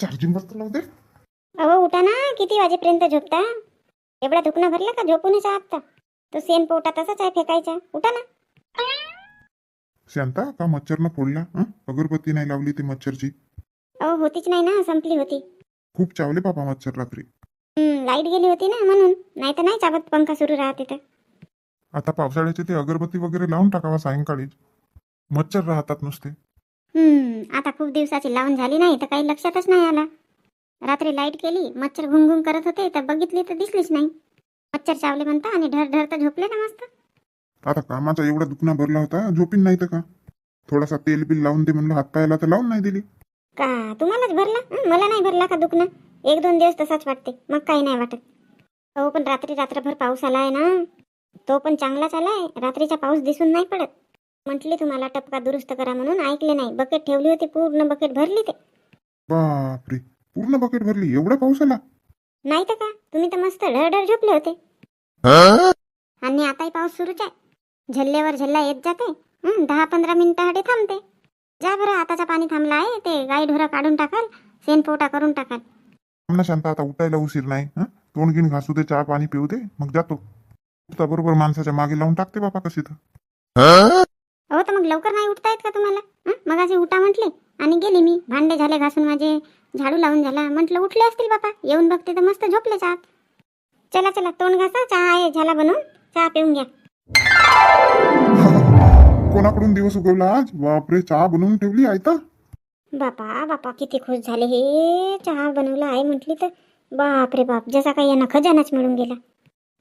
Charging बसत लावते अहो उठा ना. किती वाजेपर्यंत झोपता? एवढा दुखणं भरला का? झोपूनच आहात तर तो सेन पोटा तसाच आहे फेकायचा. उठा ना. शांता का मच्छरनं फोडला? हं? अगरबत्ती नाही लावली ती मच्छरची? अहो होतीच नाही ना. संपली होती. खूप चावले बाबा मच्छर रात्री. हं, लाइट गेली होती ना म्हणून. नाही तर नाही चाबत पंखा सुरू राहते तर. आता पावसाळ्याचे ते अगरबत्ती वगैरे लावून टाकावा सायंकाळी. मच्छर राहतात नुसते. हं, आता खूप दिवसाची लावून झाली नाही तर काही लक्षातच नाही आला. रात्री लाइट केली मच्छर घुंगुंग करत होते तर बघितली तर दिसलीच नाही. मच्छर चावले म्हणता आणि ढर ढर तर झोपले ना मस्त. आता कामाचा एवढा दुखणा भरला होता झोपीन नाही तर का? थोडासा तेल बिल लावून दे म्हणलं हातपायाला तर लावून नाही दिली. का तुम्हालाच भरला? हं, मला नाही भरला का दुखणं? एक दोन दिवस तसाच वाटते मग काही नाही वाटत. हो पण रात्री रात्रभर पाऊस आलाय ना. तो पण चांगलाच आलाय रात्रीचा पाऊस दिसून नाही पडत. म्हटली तुम्हाला टपका दुरुस्त करा म्हणून ऐकले नाही. बकेट ठेवली होती पूर्ण बकेट भरली ते. बापरे पूर्ण बकेट भरली? एवढा पाऊस आला नाही तर का? तुम्ही तर मस्त ढळढळ झोपले होते. आणि आताही पाऊस सुरूच आहे. झल्ल्यावर झल्ला येत जाते. हं, दहा पंधरा मिनिटासाठी थांबते. जा बरं आताचा पाणी थांबला आहे ते गाई ढोरं काढून टाकाल सेन पोटा करून टाकाल. ना शांता आता उठायला उशीर नाही. हं? तोंड गिन घासू दे चहा पाणी पिऊ दे मग जातो. उठता बरोबर माणसाच्या मागे लावून टाकते बापा कशी तर. हो तर मग लवकर नाही उठता येत का तुम्हाला? हं? मगाशी उठा म्हटले आणि गेली मी. भांडे झाले घासून माझे झाडू लावून झाला. म्हटलं उठले असतील बापा. येऊन बघते तर मस्त झोपलेच आहात चला चला तोंड घासा चहा आहे झाला बनवून. चहा पिऊन घ्या. कोणाकडून दिवस उगवला आज? बापरे चहा बनवून ठेवली आयता बापा बापा किती खुश झाले हे. चहा बनवला आहे म्हटली तर. बाप रे बाप जसा काही यांना खजानाच मिळून गेला.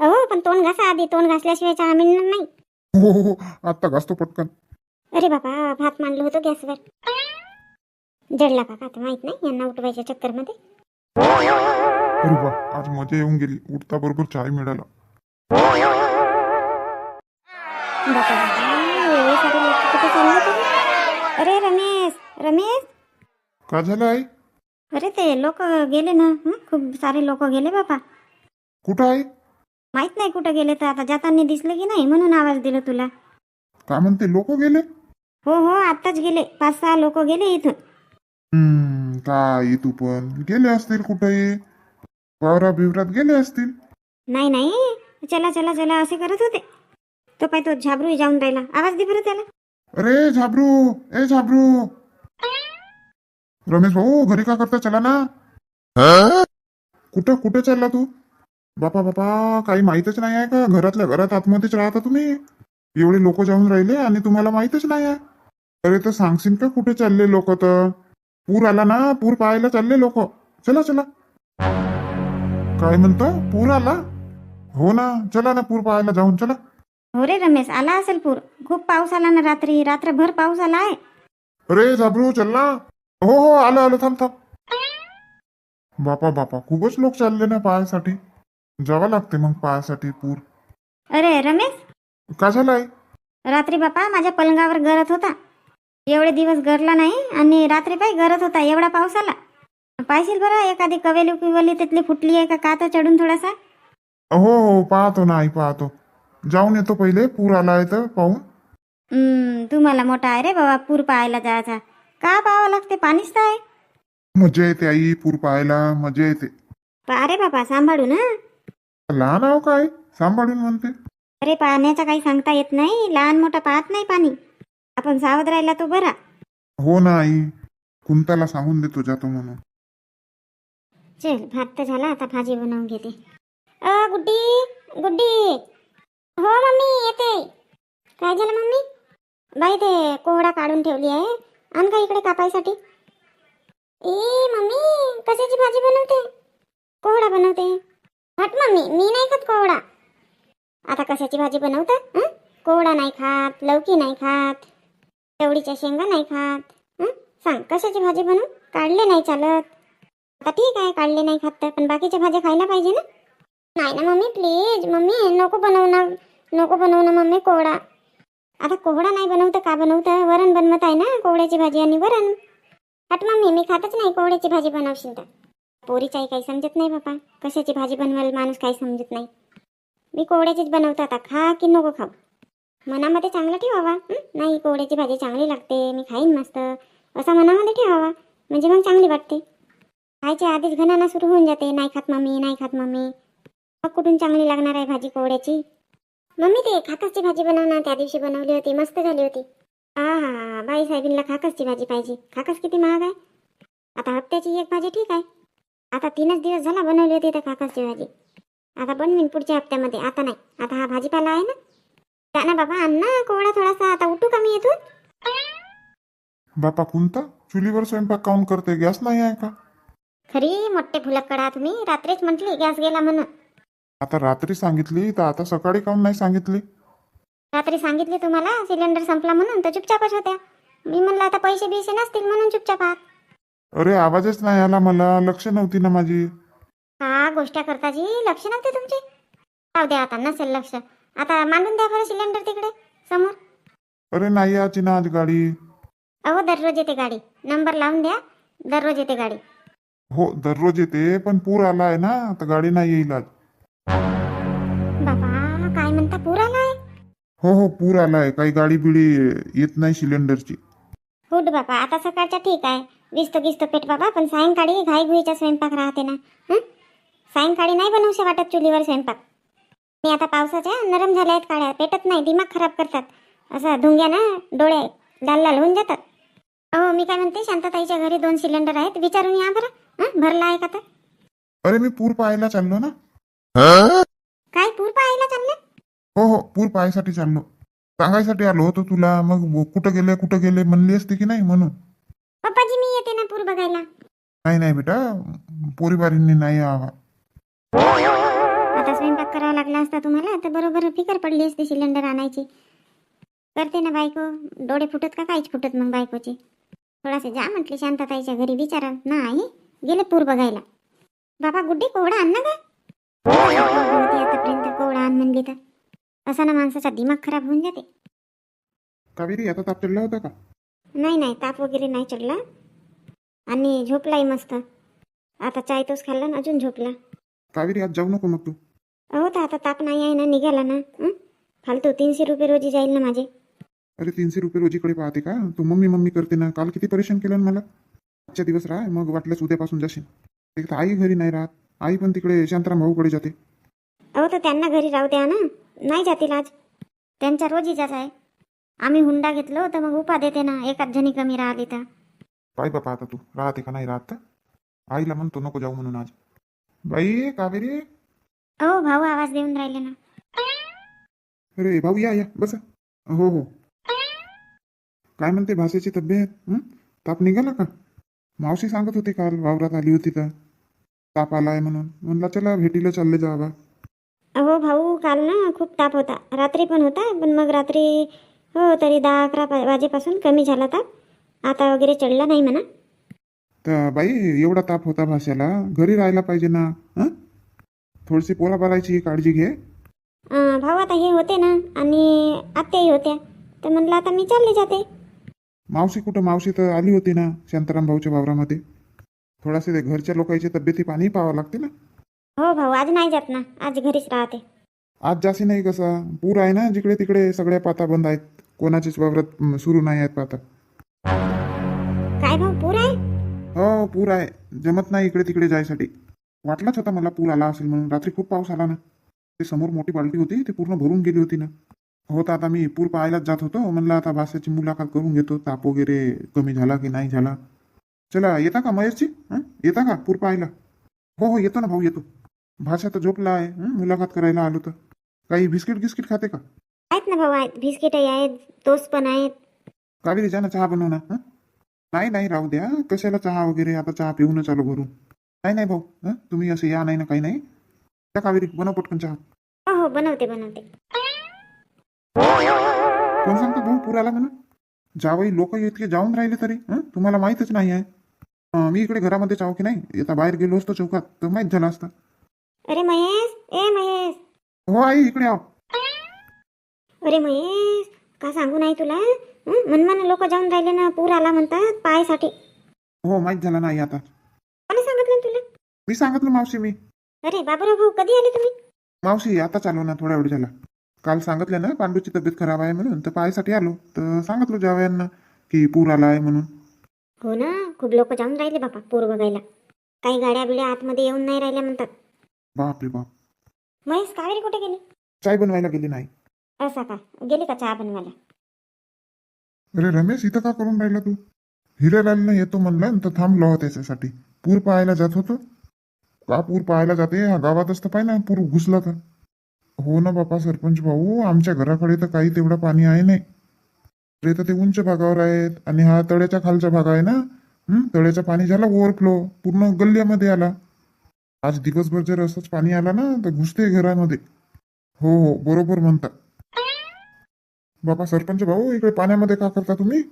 अहो पण तोंड घासा आधी. तोंड घासल्याशिवाय चहा मिळणार नाही. हो हो हो. आत्ता घासतो पटकन. अरे बाबा भात मांडलं होतं गॅसवर. जडला का तर माहीत नाही यांना उठवायच्या चक्करमध्ये. अरे वा आज मजा येऊन गेली. उठता बरोबर चहा मिळाला. बापा बापा, एवढे सारे लोक कुठे चालले तरी? अरे रमेश रमेश? का झालं आई? अरे ते लोक गेले ना हं? खूप सारे लोक गेले बापा कुठं आहे? माहीत नाही कुठं गेले तर आता जाताना दिसले की नाही म्हणून आवाज दिला तुला. काय म्हणते लोक गेले? हो हो आत्ताच गेले. पाच सहा लोक गेले इथून. हम्म काय तू पण गेले असतील कुठे वावरा बिवरात गेले असतील? नाही नाही. चला चला चला असे करत होते. तो काय तो झाबरू जाऊन राहिला. आवाज दे बरं त्याला. अरे झाबरू! ए झाबरू! रमेश भाऊ घरी का करता चला ना? कुठं कुठे चालला तू? बापा बापा काही माहीतच नाही आहे का? घरातल्या घरात आतमध्येच राहता तुम्ही? एवढे लोक जाऊन राहिले आणि तुम्हाला माहीतच नाही आहे. अरे तर सांगशील का कुठे चालले लोक तर? पूर आला ना पूर पाहायला चालले लोक. चला चला. काय म्हणतो? पूर आला? हो ना चला ना पूर पाहायला जाऊन चला. हो रे रमेश आला असेल पूर. खूप पाऊस आला ना रात्री. रात्रभर पाऊस आला आहे. अरे झाबरू चल. ना हो हो आलो आलो. थांब थांब. बापा बापा खूपच लोक चालले ना पाहायसाठी. जावं लागते मग पाहायसाठी पूर. अरे रमेश? का झालाय? रात्री बापा माझ्या पलंगावर गरत होता. एवढे दिवस गरला नाही आणि रात्री पाय गरत होता एवढा पाऊस आला. पाहिशील बरं एखादी कवेली पिवली तिथली फुटली आहे का तर चढून थोडासा? हो हो पाहतो ना आई पाहतो. जाऊन येतो पहिले पूर आलाय तर पाहून. हम्म, तुम्हाला मोठा आहे रे बाबा पूर पाहायला जायचा. का पाहावं लागते पाणीच तर आहे. मजा येते आई पूर पाहायला मजा येते. पा रे बाबा सांभाळू ना लहान आहो काय सांभाळून म्हणते. अरे पाण्याचा काही सांगता येत नाही. लहान मोठा पाहत नाही पाणी. आपण सावध राहिला तो बरा. हो ना आई. कुंताला सांगून देतो जातो म्हणून. चल भात तर झाला. आता भाजी बनवून घेते. अ गुड्डी गुड्डी. हो मम्मी येते. काय झालं मम्मी? बाई ते कोहडा काढून ठेवली आहे. आण का इकडे कापायसाठी? ए मम्मी कशाची भाजी बनवते? कोहडा बनवते. हट मम्मी मी नाही खात कोवडा आता कशाची भाजी बनवता हं? नाही खात लौकी नाही खात तेवढीच्या शेंगा नाही खात हं? सांग कशाची भाजी बनवू? काढले नाही चालत. आता ठीक आहे काढले नाही खात तर. पण बाकीच्या भाज्या खायला पाहिजे ना. नाही ना मम्मी प्लीज मम्मी नको बनवू ना नको बनवू ना मम्मी कोवडा आता कोवडा नाही बनवतं का बनवतं? वरण बनवत आहे ना कोवड्याची भाजी आणि वरण. हट मम्मी मी खातच नाही कोवड्याची भाजी बनवशील तर. पोरीचाही काही समजत नाही बापा. कशाची भाजी बनवायला माणूस काही समजत नाही. मी कोवड्याचीच बनवतो आता. खा की नको खाऊ. मनामध्ये चांगलं ठेवावा. नाही कोवड्याची भाजी चांगली लागते. मी खाईन मस्त. असा मनामध्ये ठेवावा. म्हणजे मग चांगली वाटते. खायच्या आधीच घणाना सुरू होऊन जाते. नाही खात मम्मी नाही खात मम्मी. मग कुठून चांगली लागणार आहे भाजी कोवड्याची? मम्मी ते खाकसची भाजी बनव ना. त्या दिवशी बनवली होती. मस्त झाली होती. हा हा बाई साहेबींना खाकसची भाजी पाहिजे. खाकस किती महाग आहे. आता हप्त्याची एक भाजी ठीक आहे. आता तीनच दिवस झाला बनवली होती त्या खाकसची भाजी आता बनवीन पुढच्या हप्त्यामध्ये. आता नाही. आता हा भाजीपाला आहे ना. त्या ना बाबा आण ना कोवडा थोडासा. आता उठू का मी इथून? बापा कोणता चुलीवर स्वयंपाक काऊन करते गॅस नाही आहे का? खरी मोठे फुलकडा तुम्ही. रात्रीच म्हटली गॅस गेला म्हणून. आता रात्री सांगितली तर आता सकाळी काऊन नाही सांगितली? रात्री सांगितले तुम्हाला सिलेंडर संपला म्हणून तर चुपचापच होत्या. मी म्हणलं आता पैसे बिसे नसतील म्हणून चुपचाप आहात. अरे आवाजच नाही आला मला. लक्ष नव्हती ना माझी. हा गोष्ट करता जी लक्ष नव्हते तुमचे? राहू द्या आता नसेल लक्ष. आता मांडून द्या खरं सिलेंडर तिकडे समोर. अरे नाही याची ना आज गाडी. अहो दररोज येते गाडी. नंबर लावून द्या दररोज येते गाडी. हो दररोज येते पण पूर आला आहे ना तर गाडी नाही येईल आज. बाबा काय म्हणता पूर आलाय? हो हो पूर आलाय. काही गाडी बिडी येत नाही सिलेंडरची. हुड बाबा आता सकाळच्या ठीक आहे. विस्तो गिस्तो पेट बाबा पण सायंकाळी घाई घुईचा स्वयंपाक राहते ना. हं? सायंकाळी नाही बनवशे वाटत चुलीवर स्वयंपाक. मी आता पावसाच्या नरम झाल्या आहेत काळ्या पेटत नाही दिमाग खराब करतात. असं धुंग्या ना डोळे लाल लाल होऊन जातात. अहो मी काय म्हणते शांतताईच्या घरी दोन सिलेंडर आहेत विचारून या बरं. हं? भरला आहे का तर? अरे मी पूर पाहायला चाललो ना. काय पूर पाहायला चाललं? हो हो पूर पाहायसाठी चाललो. सांगायसाठी आलो होतो तुला मग कुठं गेले कुठं गेले म्हणली असते की नाही म्हणून. पप्पाजी मी पूर बघायला. नाही नाही बेटा. पोरीबारींनी नाही यावा. आता स्वयंपाक करावा लागला असता तुम्हाला तर बरोबर फिकर पडली असती सिलेंडर आणायची. करते ना बायको. डोळे फुटत का काहीच फुटत मग बायकोचे. थोडासे जा म्हटले शांतताईच्या घरी विचारा. नाही गेले पूर बघायला. बाबा गुड्डी कोवडा आण ना का आतापर्यंत कोवडा आण म्हणली तर. असा ना माणसाचा दिमाग खराब होऊन जाते. कावेरी आता ताप चढला होता का? नाही नाही ताप वगैरे नाही चढला. आणि झोपलाही मस्त. आता चाय तोच खाल्ला ना अजून झोपला. कावेरी आज जाऊ नको मग तू. अहो तर आता ताप नाही आहे ना निघाला ना. हं? फालतू तीनशे रुपये रोजी जाईल ना माझे. अरे तीनशे रुपये रोजीकडे पाहते का? तू मम्मी मम्मी करते ना. काल किती परेशान केलं ना मला. आजच्या दिवस राह मग वाटल्यास उद्यापासून जाशील. एक तर आई घरी नाही राहत. आई पण तिकडे शांताराम भाऊकडे जाते. अहो तर त्यांना घरी राहू द्या ना. नाही जातील आज. त्यांच्या रोजीचाच आहे. आम्ही हुंडा घेतलो तर मग उपा देते ना. एकाच जणी कमी राहिली तर. पाय बापा आता तू राहते का नाही राहत तर? आईला म्हणतो नको जाऊ म्हणून आज। बाई कावेरी। अहो भाऊ आवाज देऊन राहिले ना। अरे भाऊ या या बसा। हो हो। काय म्हणते भाषेची तब्येत? हं? ताप निघाला का? मावशी सांगत होती काल वावरात आली होती तर। ताप आलाय म्हणून। म्हणला चला भेटीला चालले जावा। अहो भाऊ काल ना खूप ताप होता। रात्री पण होता पण मग रात्री हो तरी दहा अकरा पा- वाजेपासून कमी झाला ताप। आता वगैरे चढला नाही म्हणा. तर बाई एवढा ताप होता भाषेला घरी राहायला पाहिजे ना हं? थोडीशी पोराबारायची काळजी घे. अं, भाऊ आता हे होते ना आणि आत्याही होत्या. तर म्हणलं आता मी चालले जाते. मावशी कुठं? मावशी तर आली होती ना शांताराम भाऊच्या वावरामध्ये. थोडासे ते घरच्या लोकांची तब्येती पाणी पाहावं लागते ना. हो भाऊ आज नाही जात ना आज घरीच राहते. आज जाशी नाही कसा? पूर आहे ना जिकडे तिकडे सगळ्या पाता बंद आहेत. कोणाचीच वावरात सुरू नाही आहेत पाता. काय भाऊ पूर आहे? हो पूर आहे. जमत नाही इकडे तिकडे जायसाठी. वाटलाच होता मला पूर आला असेल म्हणून. रात्री खूप पाऊस आला ना. ते समोर मोठी बाल्टी होती. ती पूर्ण भरून गेली होती ना. हो तर आता मी पूर पाहायलाच जात होतो. म्हणलं आता भाषेची मुलाखत करून घेतो. ताप वगैरे कमी झाला की नाही झाला. चला येता का महेशजी? हं? येता का पूर पाहायला? हो हो येतो ना भाऊ येतो. भाषा तर झोपला आहे? मुलाखत करायला आलो तर. काही बिस्किट गिस्किट खाते का? आहेत ना भाऊ आहेत. बिस्किटही आहेत. टोस्ट पण आहेत. कावेरी जा ना चहा बनव ना. हं? नाही नाही राहू द्या. कशाला चहा वगैरे? आता चहा पिऊनच आलो घरून. नाही नाही भाऊ. हं? तुम्ही असं या नाही ना काही नाही. त्या कावेरी बनव पटकन चहा. हो हो बनवते बनवते. कोण सांगतो भाऊ? पूर आला म्हणून जावई लोक इतके जाऊन राहिले तरी हं? तुम्हाला माहीतच नाही आहे. अं, मी इकडे घरामध्ये जाऊ की नाही. आता बाहेर गेलो असतो चौकात तर माहीत झालं असतं. अरे महेश ए महेश. हो आई इकडे आव. अरे महेश का सांगू नाही तुला? मनमाना लोक जाऊन राहिले ना पूर आला म्हणतात पायासाठी. हो माहीत झालं नाही आता. कोणी सांगितलं तुला? मी सांगितलं मावशी मी. अरे बाबूराव भाऊ कधी आले तुम्ही? मावशी आता चालू ना थोड्या वेळ झाला. काल सांगितलं ना पांडूची तब्येत खराब आहे म्हणून तर पाहायसाठी आलो. तर सांगितलं जावयांना की पूर आला आहे म्हणून. हो ना खूप लोक जाऊन राहिले बाबा पूर बघायला. काही गाड्या बिड्या आतमध्ये येऊन नाही राहिल्या म्हणतात. बापरे बाप. महेश कावेरी कुठे गेली? चाय बनवायला गेली नाही. असा का? गेली का चहा बनवायला? अरे रमेश इथं का करून राहिला तू? हिरेलालनं येतो म्हणलं तर थांबलो आहो त्याच्यासाठी पूर पाहायला जात होतो. का पूर पाहायला जाते? हा गावातच तर पाय ना पूर घुसला तर. हो ना बापा सरपंच भाऊ आमच्या घराकडे तर काही तेवढं पाणी आहे नाही. अरे तर ते उंच भागावर आहेत आणि हा तळ्याच्या खालचा भाग आहे ना? हं, तळ्याचं पाणी झाला ओव्हरफ्लो. पूर्ण गल्ल्यामध्ये आला. आज दिवसभर जर असंच पाणी आला ना तर घुसते घरामध्ये. हो हो बरोबर म्हणता बापा सरपंच भाऊ इकडे पाण्यामध्ये का करता तुम्ही?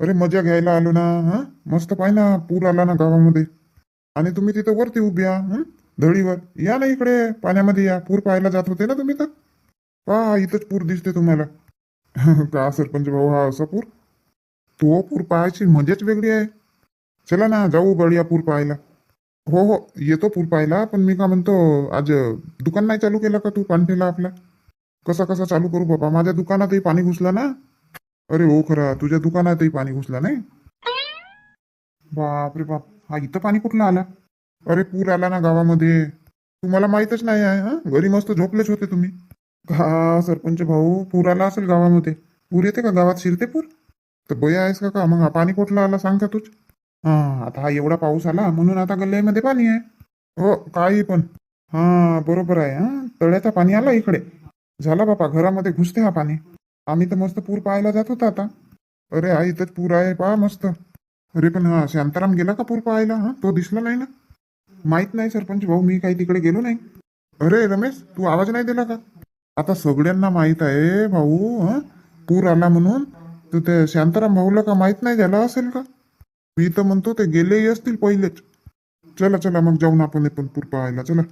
अरे मजा घ्यायला आलो ना हा? मस्त पाय ना पूर आला ना गावामध्ये. आणि तुम्ही तिथं वरती उभी हा? धडीवर. या ना इकडे पाण्यामध्ये या. पूर पाहायला जात होते ना तुम्ही तर? पा इथंच पूर दिसते तुम्हाला. का सरपंच भाऊ हा असा पूर? तो पूर पाहायची मजाच वेगळी आहे. चला ना जाऊ बळीया पूर पाहायला. हो हो येतो पूर पाहायला पण मी का म्हणतो आज दुकान नाही चालू केलं का तू पाणठेला आपला? कसा कसा चालू करू बाबा? माझ्या दुकानातही पाणी घुसलं ना? अरे हो खरं तुझ्या दुकानातही पाणी घुसलं नाही? बापरे बाप. हा इथं पाणी कुठलं आला? अरे पूर आला ना गावामध्ये. तुम्हाला माहीतच नाही आहे हा? घरी मस्त झोपलेच होते तुम्ही. हा सरपंच भाऊ पूर आला असेल गावामध्ये. पूर येते का गावात? शिरते पूर? तर बया आहेस का का? मग हा पाणी कुठला आला सांग का तूच? हा आता हा एवढा पाऊस आला म्हणून आता गल्ल्यामध्ये पाणी आहे. हो काही पण. हा बरोबर आहे हा? तळ्याचा पाणी आला इकडे. झाला बापा घरामध्ये घुसते हा पाणी. आम्ही तर मस्त पूर पाहायला जात होता आता. अरे हा इथंच पूर आहे पहा मस्त. अरे पण हा शांताराम गेला का पूर पाहायला? हा तो दिसला नाही ना? माहीत नाही सरपंच भाऊ मी काही तिकडे गेलो नाही. अरे रमेश तू आवाज नाही दिला का? आता सगळ्यांना माहीत आहे भाऊ हा पूर आला म्हणून. तू ते शांताराम भाऊला का माहीत नाही झाला असेल का? मी तर म्हणतो ते गेलेही असतील पहिलेच. चला चला मग जाऊन आपण पण पूर पाहायला. चला.